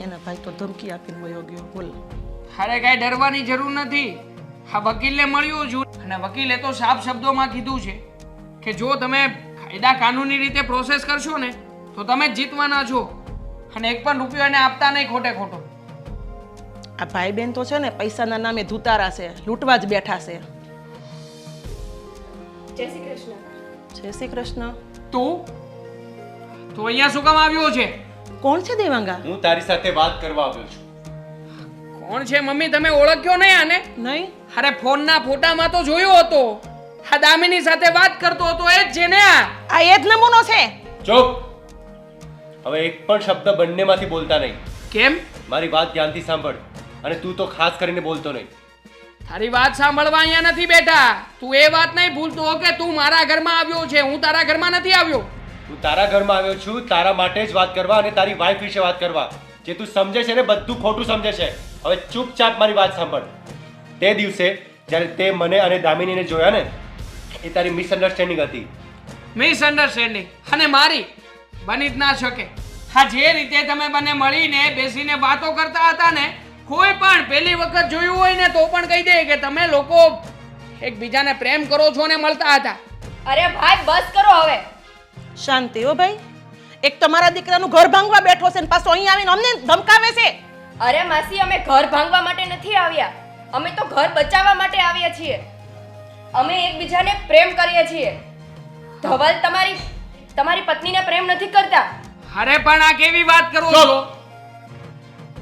એના ભાઈ તો ધમકી આપીને વયો ગયો. બોલ. અરે કાંઈ ડરવાની જરૂર નથી. આ વકીલને મળ્યો છું. અને વકીલે તો સાફ શબ્દોમાં કીધું છે કે જો તમે કાયદા કાનૂની રીતે પ્રોસેસ કરશો ને તો તમે જ જીતવાના છો. અને એક પણ રૂપિયો એને આપતા નહીં ખોટે ખોટો. આ ભાઈ બેન તો છે ને પૈસાના નામે ધૂતારા છે લૂંટવા જ બેઠા છે. જય શ્રી કૃષ્ણ. જય શ્રી કૃષ્ણ. તું? તું અહીંયા શું કામ આવ્યો છે? કોણ છે દેવાંગા? હું તારી સાથે વાત કરવા આવ્યો છું. કોણ છે મમ્મી? તમે ઓળખ્યો નહીં આને? નહીં. અરે ફોનના ફોટામાં તો જોયો હતો. આ દામિની સાથે વાત કરતો હતો એ જ છે ને આ. આ એ જ નમૂનો છે? ચૂપ. હવે એક પણ શબ્દ બંનેમાંથી બોલતા નહીં. કેમ? મારી વાત ધ્યાનથી સાંભળ અને તું તો ખાસ કરીને બોલતો નહીં. તારી વાત સાંભળવા અહીંયા નથી બેઠા. તું એ વાત નહીં ભૂલતો કે તું મારા ઘરમાં આવ્યો છે. હું તારા ઘરમાં નથી આવ્યો. હું તારા ઘરમાં આવ્યો છું તારા માટે જ વાત કરવા અને તારી વાઈફ વિશે વાત કરવા. જે તું સમજે છે ને બધું ખોટું સમજે છે. હવે ચૂપચાપ મારી વાત સાંભળ. તે દિવસે જ્યારે તે મને અને દામિનીને જોયા ને એ તારી મિસઅન્ડરસ્ટેન્ડિંગ હતી. મિસઅન્ડરસ્ટેન્ડિંગ અને મારી બની જ ના શકે. હા જે રીતે તમે બંને મળીને બેસીને વાતો કરતા હતા ને કોઈ પણ પહેલી વખત જોયું હોય ને તો પણ કહી દે કે તમે લોકો એકબીજાને પ્રેમ કરો છો ને મળતા હતા. અરે ભાઈ બસ કરો હવે. શાંતિ હો ભાઈ. એક તમારા દીકરાનું ઘર ભાંગવા બેઠો છે ને પાછો અહીં આવીને અમને ધમકાવે છે. અરે માસી અમે ઘર ભાંગવા માટે નથી આવ્યા. અમે તો ઘર બચાવવા માટે આવ્યા છીએ. અમે એકબીજાને પ્રેમ કરીએ છીએ. ધવલ તમારી તમારી પત્નીને પ્રેમ નથી કરતા. અરે પણ આ કેવી વાત કરો છો?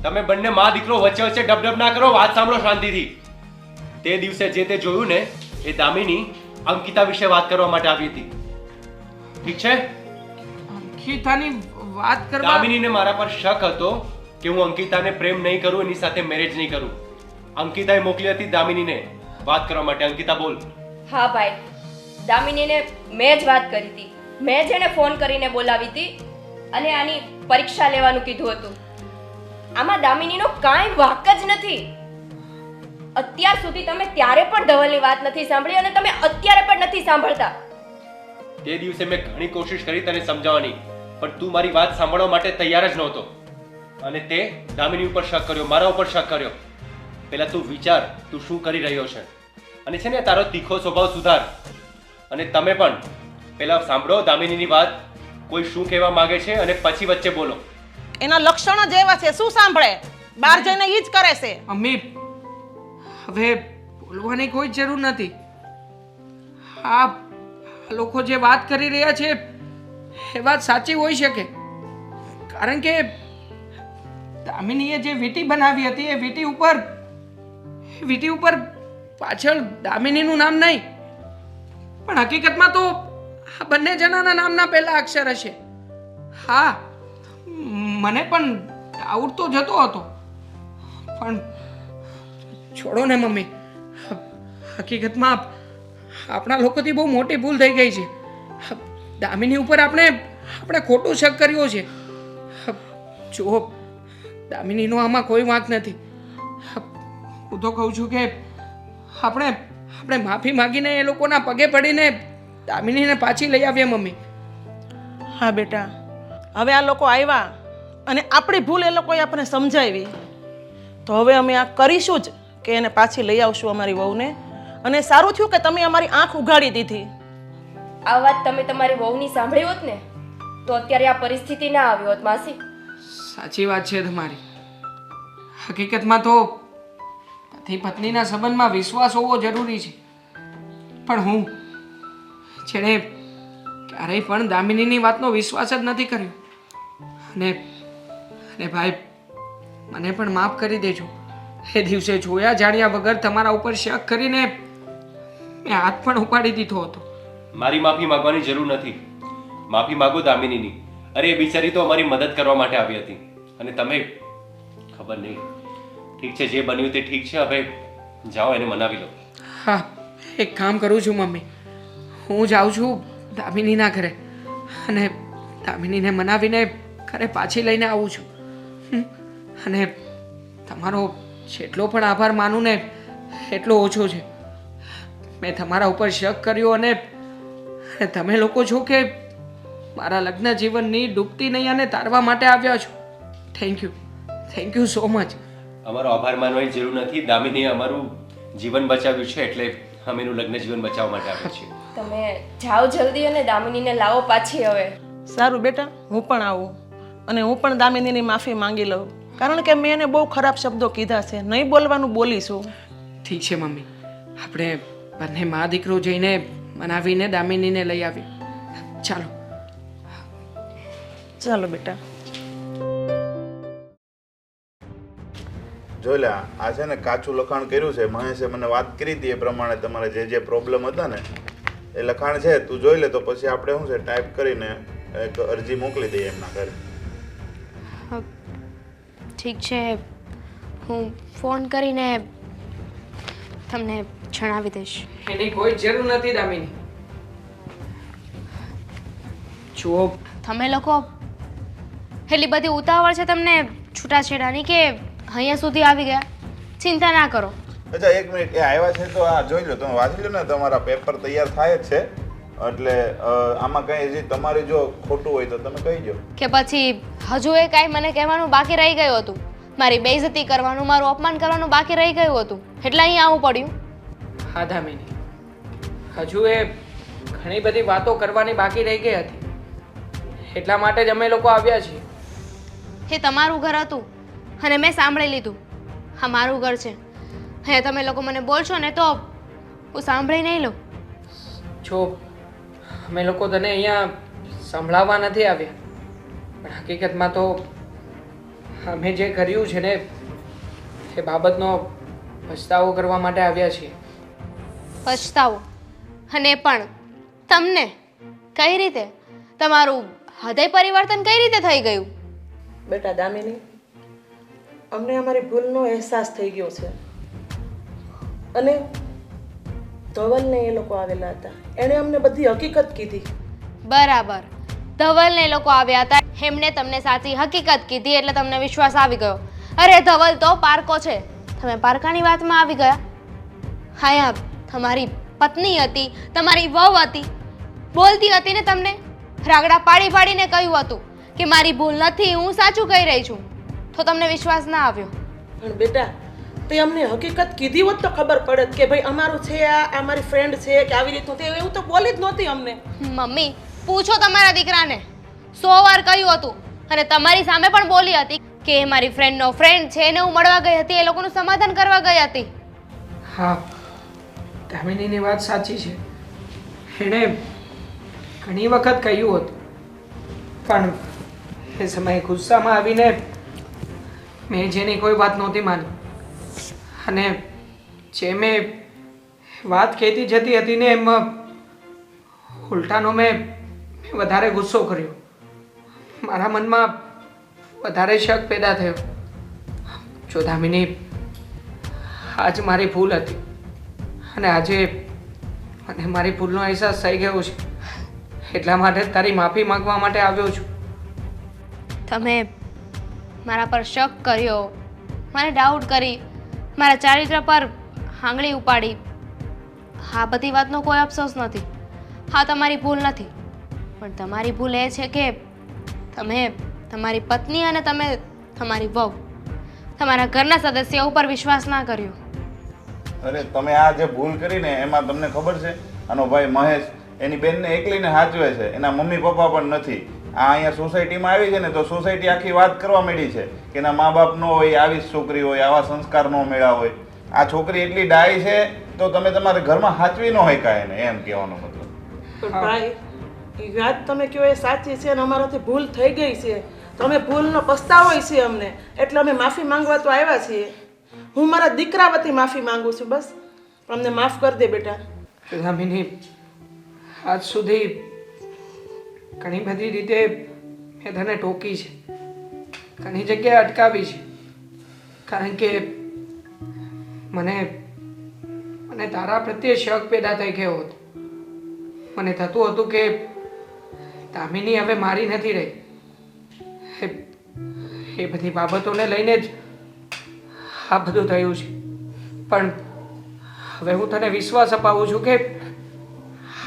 તમે બંને મા દીકરો વચ્ચે વચ્ચે ડબડબ ના કરો વાત સાંભળો શાંતિથી. તે દિવસે જે તે જોયું ને એ દામિની અંકિતા વિશે વાત કરવા માટે આવી હતી. ઠીક છે? અંકિતાની વાત કરવા દામિનીને મારા પર શક હતો કે હું અંકિતાને પ્રેમ નહીં કરું એની સાથે મેરેજ નહીં કરું. અંકિતાએ મોકલી હતી દામિનીને. વાત કરવા માટે. અંકિતા બોલ. હા ભાઈ. દામિનીને મેં જ વાત કરી હતી. મેં જ એને ફોન કરીને બોલાવી હતી અને આની પરીક્ષા લેવાનું કીધું હતું. આમાં દામિનીનો કાંઈ વાક જ નથી. અત્યાર સુધી તમે ત્યારે પણ ધવલની વાત નથી સાંભળી અને તમે અત્યારે પણ નથી સાંભળતા. તે દિવસે મેં ઘણી કોશિશ કરી તને સમજાવવાની પણ તું મારી વાત સાંભળવા માટે તૈયાર જ નહોતો. અને તે દામિની ઉપર શક કર્યો મારા ઉપર શક કર્યો. પહેલા તું વિચાર તું શું કરી રહ્યો છે? અને છે ને તારો તીખો સ્વભાવ સુધાર. અને તમે પણ પહેલા સાંભળો દામિનીની વાત કોઈ શું કહેવા માંગે છે અને પછી વચ્ચે બોલો. એના લક્ષણો જ એવા છે શું સાંભળે? બહાર જઈને ઈ જ કરે છે. મમ્મી હવે બોલવાની કોઈ જરૂર નથી. આ લોકો જે વાત કરી રહ્યા છે, એ વાત સાચી હોઈ શકે. કારણ કે દામિનીએ જે વીટી બનાવી હતી, એ વીટી ઉપર વીટી ઉપર પાછળ દામિનીનું નામ નહીં. પણ હકીકતમાં તો આ બંને જણાના નામના પહેલા અક્ષર હશે. હા, મને પણ ડાઉટ તો જતો હતો. પણ છોડો ને મમ્મી. હકીકતમાં આપણા લોકોથી બહુ મોટી ભૂલ થઈ ગઈ છે. દામિની ઉપર આપણે આપણે ખોટું શક કર્યો છે. જો, દામિનીનો આમાં કોઈ વાંક નથી. હું તો કહું છું કે આપણે આપણે માફી માગીને એ લોકોના પગે પડીને દામિનીને પાછી લઈ આવીએ મમ્મી. હા, બેટા. હવે આ લોકો આવ્યા અને આપણી ભૂલ એ લોકોએ આપણને સમજાવી. તો હવે અમે આ કરીશું જ કે એને પાછી લઈ આવશું અમારી વહુને. અને સારું થયું કે તમે અમારી આંખ ઉઘાડી દીધી. આ વાત તમે તમારી વહુની સાંભળી હોત ને તો અત્યારે આ પરિસ્થિતિ ના આવી હોત માસી. સાચી વાત છે તમારી. હકીકતમાં તો પતિ પત્નીના સંબંધમાં વિશ્વાસ હોવો જરૂરી છે. પણ હું જેણે ક્યારેય પણ દામિનીની વાતનો વિશ્વાસ જ નથી કર્યો. અને અને ભાઈ મને પણ માફ કરી દેજો. એ દિવસે જોયા જાણ્યા વગર તમારા ઉપર શક કરીને મેં હાથ પણ ઉપાડી દીધો હતો. મારી માફી માંગવાની જરૂર નથી. માફી માંગો દામિનીની. અરે એ બિચારી તો અમારી મદદ કરવા માટે આવી હતી. અને તમે? ખબર નહીં. ઠીક છે જે બન્યું તે ઠીક છે. હવે જાઓ એને મનાવી લો. હા એક કામ કરું છું મમ્મી. હું જાઉં છું દામિનીના ઘરે. અને દામિનીને મનાવીને ઘરે પાછી લઈને આવું છું. અને તમારો જેટલો પણ આભાર માનું ને એટલો ઓછો છે. મેં તમારા ઉપર શક કર્યો અને તમે લોકો છો કે મારા લગ્ન જીવનની ડૂબતી નહીં અને તારવા માટે આવ્યા છો. Thank you thank you so much અમારો આભાર માનવાની જરૂર નથી. દામિનીએ અમારું જીવન બચાવ્યું છે એટલે અમે એનું લગ્ન જીવન બચાવવા માટે આવ્યા છીએ. તમે જાઓ જલ્દી અને દામિનીને લાવો પાછી હવે. સારું બેટા હું પણ આવું. અને હું પણ દામિનીની માફી માંગી લઉં. કારણ કે મેં એને બહુ ખરાબ શબ્દો કીધા છે. નહીં બોલવાનું બોલીશું. ઠીક છે મમ્મી. આપણે બંને મા દીકરો જઈને મનાવીને દામિનીને લઈ આવી. ચાલો. ચાલો બેટા. જોઈ લે આ છે ને કાચું લખાણ કર્યું છે. મહેશે મને વાત કરી હતી એ પ્રમાણે તમારે જે જે પ્રોબ્લેમ હતા ને એ લખાણ છે. તું જોઈ લે તો પછી આપણે શું છે ટાઈપ કરીને એક અરજી મોકલી દઈએ એમના ઘરે. ઠીક છે. હું ફોન કરીને તમને જણાવી દઈશ. એની કોઈ જરૂર નથી દામિની. જુઓ. તમે લોકો એટલી બધી ઉતાવળ છે તમને છૂટાછેડાની કે અહીંયા સુધી આવી ગયા? ચિંતા ના કરો. અચ્છા એક મિનિટ. એ આવ્યા છે તો આ જોઈ લો તમે વાંચી લો ને તમારા પેપર તૈયાર થાય જ છે. એટલે આમાં કંઈ જે તમારી જો ખોટું હોય તો તમે કહી દો કે પછી હજુ એ કાંઈ મને કહેવાનું બાકી રહી ગયું હતું. મારી બેઇજ્જતી કરવાનું મારું અપમાન કરવાનું બાકી રહી ગયું હતું. એટલે અહીંયા આવવું પડ્યું. હા દામિની હજુ એ ઘણી બધી વાતો કરવાની બાકી રહી ગઈ હતી. એટલા માટે જ અમે લોકો આવ્યા છીએ. એ તમારું ઘર હતું અને મેં સાંભળી લીધું. હા મારું ઘર છે. હે તમે લોકો મને બોલશો ને તો હું સાંભળી નહીં લઉં. જો અમે લોકો તને અહીંયા સંભળાવવા નથી આવ્યા. પણ હકીકતમાં તો અમે જે કર્યું છે ને એ બાબતનો પછતાવો કરવા માટે આવ્યા છીએ. પછતાવો. અને પણ તમને કઈ રીતે તમારું હૃદય પરિવર્તન કઈ રીતે થઈ ગયું? બેટા દામિની અમને અમારી ભૂલનો અહેસાસ થઈ ગયો છે. અને ધવલને એ લોકો આવેલા હતા. એણે અમને બધી હકીકત કીધી. બરાબર. ધવલને એ લોકો આવ્યા હતા. એમણે તમને સાચી હકીકત કીધી એટલે તમને વિશ્વાસ આવી ગયો. અરે ધવલ તો પારકો છે. તમે પારકાની વાતમાં આવી ગયા? હા તમારી પત્ની હતી તમારી વહુ હતી. બોલતી હતી ને તમને? રાગડા પાડી પાડીને કહ્યું હતું કે મારી ભૂલ નથી હું સાચું કહી રહી છું. તો તમને વિશ્વાસ ના આવ્યો. પણ બેટા તે અમને હકીકત કીધી હોત તો ખબર પડત કે ભાઈ અમારું છે આ અમારી ફ્રેન્ડ છે કે આવી રીતનું તે એવું તો બોલી જ નહોતી અમને. મમ્મી પૂછો તમારા દીકરાને. સો વાર કહ્યું હતું અને તમારી સામે પણ બોલી હતી કે એ મારી ફ્રેન્ડનો ફ્રેન્ડ છે એને હું મળવા ગઈ હતી એ લોકોનું સમાધાન કરવા ગઈ હતી. હા દામિનીની વાત સાચી છે. એણે ઘણી વખત કહ્યું હતું, પણ એ સમયે ગુસ્સામાં આવીને મેં જેની કોઈ વાત નહોતી માની. અને જે મેં વાત કહેતી જતી હતી ને એમ ઉલટાનો મેં મેં વધારે ગુસ્સો કર્યો. મારા મનમાં વધારે શક પેદા થયો. જો દામિની આજ મારી ભૂલ હતી અને આજે મને મારી ભૂલનો અહેસાસ થઈ ગયો છે. એટલા માટે તારી માફી માંગવા માટે આવ્યો છું. તમે મારા પર શક કર્યો, મને ડાઉટ કરી, મારા ચારિત્ર પર આંગળી ઉપાડી. આ બધી વાતનો કોઈ અફસોસ નથી. હા, તમારી ભૂલ નથી. પણ તમારી ભૂલ એ છે કે તમે તમારી પત્ની અને તમે તમારી વહુ. તમારા ઘરના સદસ્ય ઉપર વિશ્વાસ ના કર્યો. અરે તમે આ જે ભૂલ કરીને એમાં તમને ખબર છે? આનો ભાઈ મહેશ, એની બેનને એકલીને સાચવે છે. એના મમ્મી પપ્પા પણ નથી. આ અહીંયા સોસાયટીમાં આવી છે ને, તો સોસાયટી આખી વાત કરવા માંડી છે કે એના મા બાપ નો હોય, આવી જ છોકરી હોય, આવા સંસ્કાર નો મેળા હોય. આ છોકરી એટલી ડાય છે, તો તમે તમારા ઘરમાં સાચવી ન હોય કાંઈ ને એમ કહેવાનો મતલબ. વાત તમે કહો એ સાચી છે અને અમારાથી ભૂલ થઈ ગઈ છે. તો અમે ભૂલનો પસ્તાવો છે અમને. એટલે અમે માફી માંગવા તો આવ્યા છીએ. હું મારા દીકરા વતી માફી માંગુ છું, બસ. અમને માફ કરી દે બેટા. રામિની આજ સુધી ઘણી બધી રીતે મેં તને ટોકી છે. ઘણી જગ્યાએ અટકાવી છે. કારણ કે મને મને તારા પ્રત્યે શક પેદા થઈ ગયો હતો. મને થતું હતું કે દામિની હવે મારી નથી રહી. એ બધી બાબતોને લઈને જ આ બધું થયું છે. પણ હવે હું તને વિશ્વાસ અપાવું છું કે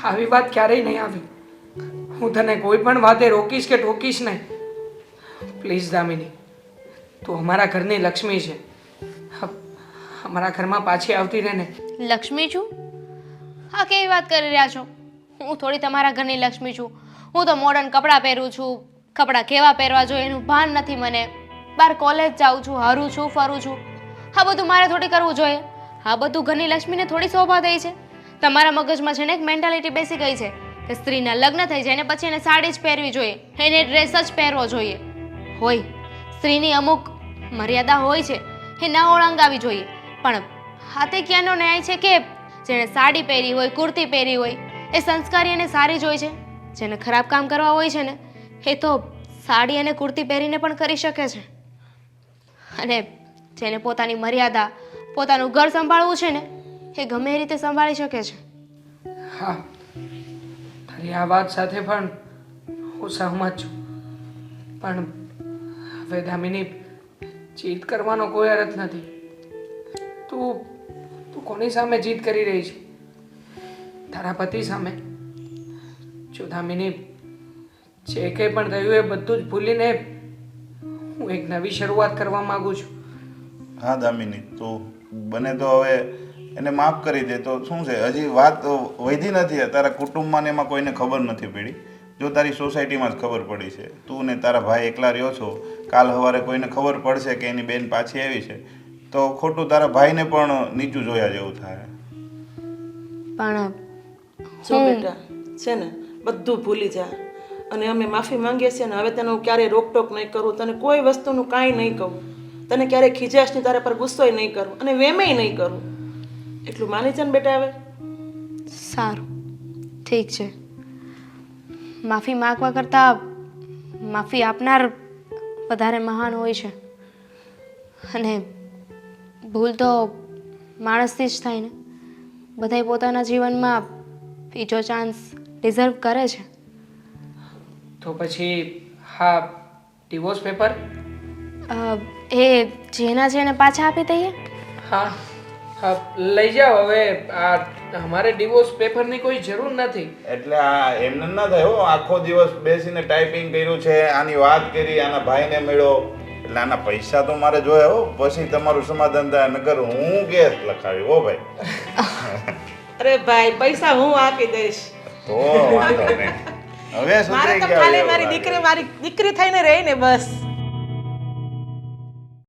આવી વાત ક્યારેય નહીં આવી. હું તને કોઈ પણ વાતે રોકીશ કે ટોકીશ નહીં. પ્લીઝ દામિની, તું અમારા ઘરની લક્ષ્મી છે. અમારા ઘરમાં પાછી આવતી રહે ને લક્ષ્મી છું? હા કેવી વાત કરી રહ્યા છો? હું થોડી તમારા ઘરની લક્ષ્મી છું. હું તો મોડર્ન કપડાં પહેરું છું. કપડાં કેવા પહેરવા જોઈએ એનું ભાન નથી મને. બહાર કોલેજ જાઉં છું, હરું છું, ફરું છું. હા, બધું મારે થોડી કરવું જોઈએ. હા, બધું ઘરની લક્ષ્મીને થોડી શોભા થઈ છે. તમારા મગજમાં છે ને એક મેન્ટાલિટી બેસી ગઈ છે કે સ્ત્રીના લગ્ન થઈ જાય ને પછી એને સાડી જ પહેરવી જોઈએ. એને ડ્રેસ જ પહેરવો જોઈએ. હોય, સ્ત્રીની અમુક મર્યાદા હોય છે, એ ના ઓળંગાવી જોઈએ. પણ હાથે ક્યાંનો ન્યાય છે કે જેણે સાડી પહેરી હોય, કુર્તી પહેરી હોય, એ સંસ્કારી અને સારી જ હોય છે? જેને ખરાબ કામ કરવા હોય છે ને, એ તો સાડી અને કુર્તી પહેરીને પણ કરી શકે છે. અને જેને પોતાની મર્યાદા, પોતાનું ઘર સંભાળવું છે ને, એ ગમે એ રીતે સંભાળી શકે છે. હા, તારી આ વાત સાથે પણ હું સહમત છું. પણ હવે દામિની, જીત કરવાનો કોઈ અર્થ નથી. તું તું કોની સામે જીત કરી રહી છે? તારા પતિ સામે? જો દામિની, જે કંઈ પણ થયું એ બધું જ ભૂલીને હું એક નવી શરૂઆત કરવા માગું છું. હા દામિની તો બને તો હવે એને માફ કરી દે. તો શું છે હજી વાત વધી નથી તારા કુટુંબમાં ને એમાં કોઈને ખબર નથી પડી. જો તારી સોસાયટીમાં જ ખબર પડી છે. તું ને તારા ભાઈ એકલા રહ્યો છો કાલ સવારે કોઈને ખબર પડશે કે એની બેન પાછી આવી છે. તો ખોટું તારા ભાઈને પણ નીચું જોયા જેવું થાય. પણ જો બેટા છે ને બધું ભૂલી જા. અને અમે માફી માંગીએ છીએ ને હવે તને હું ક્યારેય રોકટોક નહીં કરું તને કોઈ વસ્તુનું કાંઈ નહીં કહું. તને ક્યારેય ખીજાશ નહીં તારા પર ગુસ્સોય નહીં કરું અને વેમેય નહીં કરું. એટલું માની છે ને બેટા હવે. સારું. ઠીક છે. માફી માગવા કરતાં માફી આપનાર વધારે મહાન હોય છે. અને ભૂલ તો માણસથી જ થાય ને. બધાય પોતાના જીવનમાં બીજો ચાન્સ ડિઝર્વ કરે છે. તો પછી હા ડિવોર્સ પેપર અ, એ જેના જેને પાછા આપી દઈએ? હા હા લઈ જાઓ. હવે આ અમારે ડિવોર્સ પેપરની કોઈ જરૂર નથી. એટલે આ એમને ના થાય હો આખો દિવસ બેસીને ટાઈપિંગ કર્યું છે આની વાત કરી આના ભાઈને મળ્યો. એટલે આના પૈસા તો મારે જોયા હો. પછી તમારું સમાધાન થાય નગર હું કેસ લખાવી હો ભાઈ. અરે ભાઈ પૈસા હું આપી દઈશ. તો વાંધો નહીં. હવે મારે સુધરી ગયા મારી દીકરી મારી દીકરી થઈને રહી ને બસ.